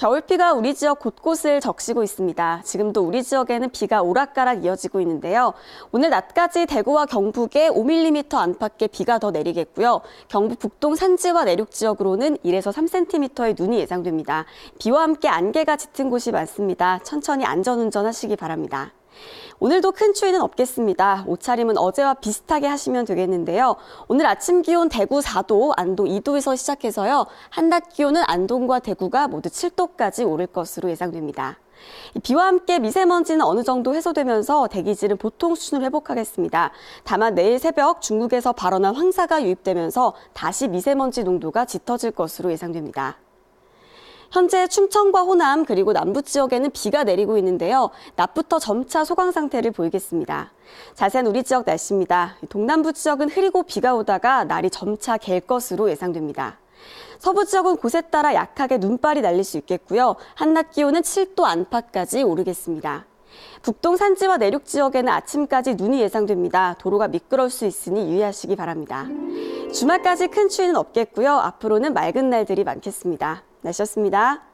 겨울비가 우리 지역 곳곳을 적시고 있습니다. 지금도 우리 지역에는 비가 오락가락 이어지고 있는데요. 오늘 낮까지 대구와 경북에 5mm 안팎의 비가 더 내리겠고요. 경북 북동 산지와 내륙 지역으로는 1에서 3cm의 눈이 예상됩니다. 비와 함께 안개가 짙은 곳이 많습니다. 천천히 안전운전 하시기 바랍니다. 오늘도 큰 추위는 없겠습니다. 옷차림은 어제와 비슷하게 하시면 되겠는데요. 오늘 아침 기온 대구 4도, 안동 2도에서 시작해서요. 한낮 기온은 안동과 대구가 모두 7도까지 오를 것으로 예상됩니다. 비와 함께 미세먼지는 어느 정도 해소되면서 대기질은 보통 수준을 회복하겠습니다. 다만 내일 새벽 중국에서 발원한 황사가 유입되면서 다시 미세먼지 농도가 짙어질 것으로 예상됩니다. 현재 충청과 호남 그리고 남부 지역에는 비가 내리고 있는데요. 낮부터 점차 소강 상태를 보이겠습니다. 자세한 우리 지역 날씨입니다. 동남부 지역은 흐리고 비가 오다가 날이 점차 갤 것으로 예상됩니다. 서부 지역은 곳에 따라 약하게 눈발이 날릴 수 있겠고요. 한낮 기온은 7도 안팎까지 오르겠습니다. 북동 산지와 내륙 지역에는 아침까지 눈이 예상됩니다. 도로가 미끄러울 수 있으니 유의하시기 바랍니다. 주말까지 큰 추위는 없겠고요. 앞으로는 맑은 날들이 많겠습니다. 날씨였습니다.